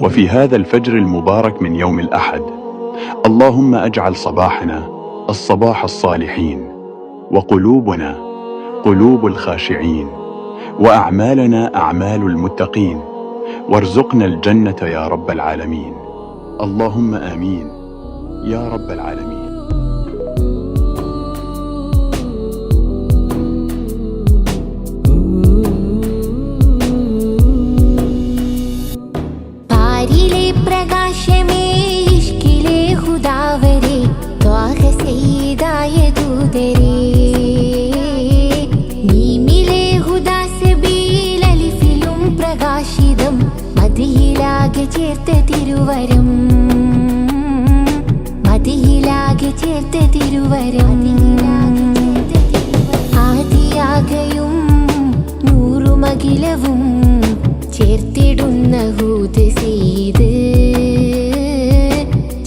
وفي هذا الفجر المبارك من يوم الأحد. اللهم أجعل صباحنا الصباح الصالحين وقلوبنا قلوب الخاشعين وأعمالنا أعمال المتقين. وارزقنا الجنة يا رب العالمين. اللهم آمين يا رب العالمين. പാരിലെ പ്രകാശമേ ഇഷ്കിലെ ഹുദാവരെ ത്വാഹ സെയ്തായ ദൂതരെ. നീമിലെ ഹുദാസബീൽ അലിഫിലും പ്രകാശിതം മതിയിലാകെ ചേർത്ത തിരുവരം. മതിയിലാകെ ചേർത്ത തിരുവരം. ആദിയാകയും നൂറുമകിലവും ചേർത്തിടുന്ന ഹൂത് ചെയ്ത്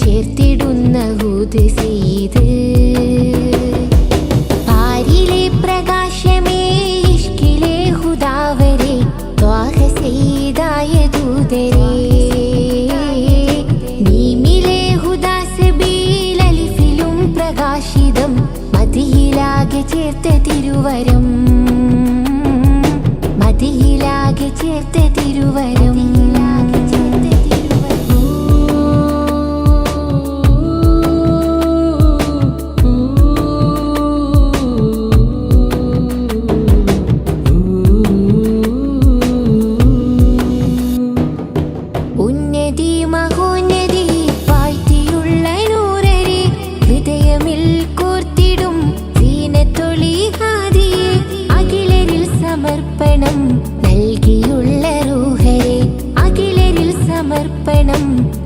ചേർത്തിടുന്ന ഹൂത് ചെയ്ത് പ്രകാശമേ പ്രകാശിതം ചേർത്ത തിരുവരം. മതിയിലാകെ ചേർത്ത തിരുവരം.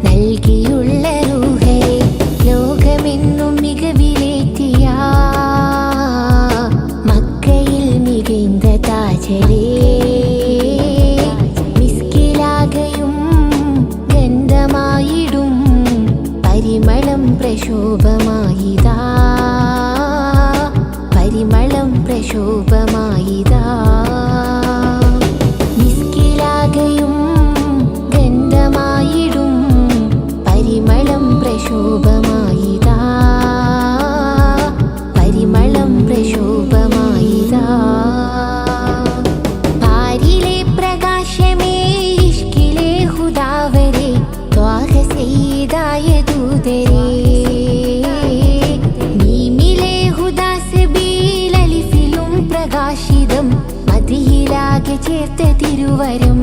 നൽകിയുള്ള റൂഹരെ ലോകമെന്നും മികവിലേറ്റിയ മക്കയിൽ മികൈந்த താജരേ. മിസ്കിലാകയും ഗന്ധമായിടും പരിമളം പ്രശോഭമായിതാ പരിമളം പ്രശോഭമായിതാ പ്രകാശിതം മതിയിലാകെ ചേർത്ത തിരുവരം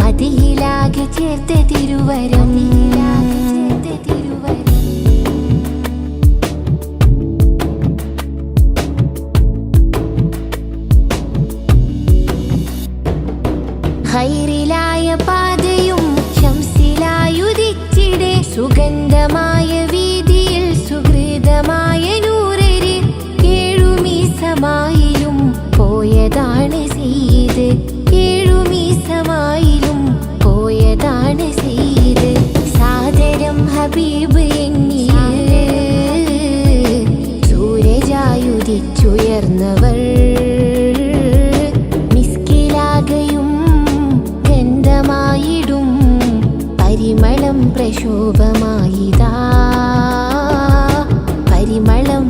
മതിയിലാകെ ചേർത്ത തിരുവരം ഹൈറിലായ ശംസിലായുദിച്ചിടെ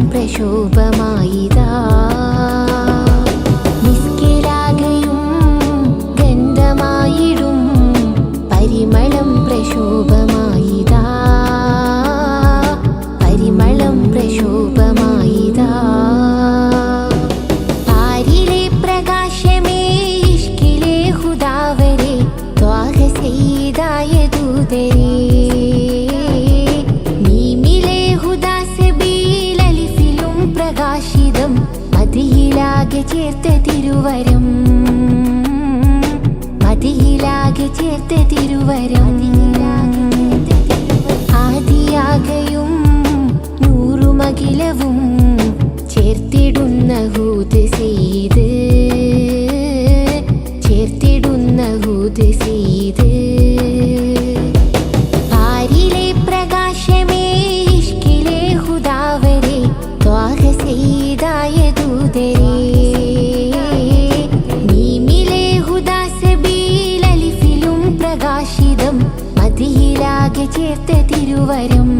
പരിമളം ചേർത്ത തിരുവരും. മതിയിലാകെ ചേർത്ത് തിരുവരും. ആദിയാകയും നൂറുമകിലവും ചേർത്തിടുന്ന ഹൂത് ചെയ്ത് ചേർത്തിടുന്ന ഹൂത് ചെയ്ത് മതിയിലാകെ ചേർത്ത് തിരുവരും.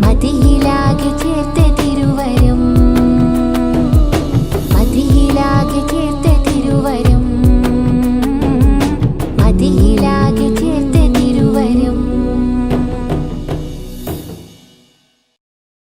മതിയിലാകെ ചേർത്ത് തിരുവരും. മതിയിലാകെ ചേർത്ത്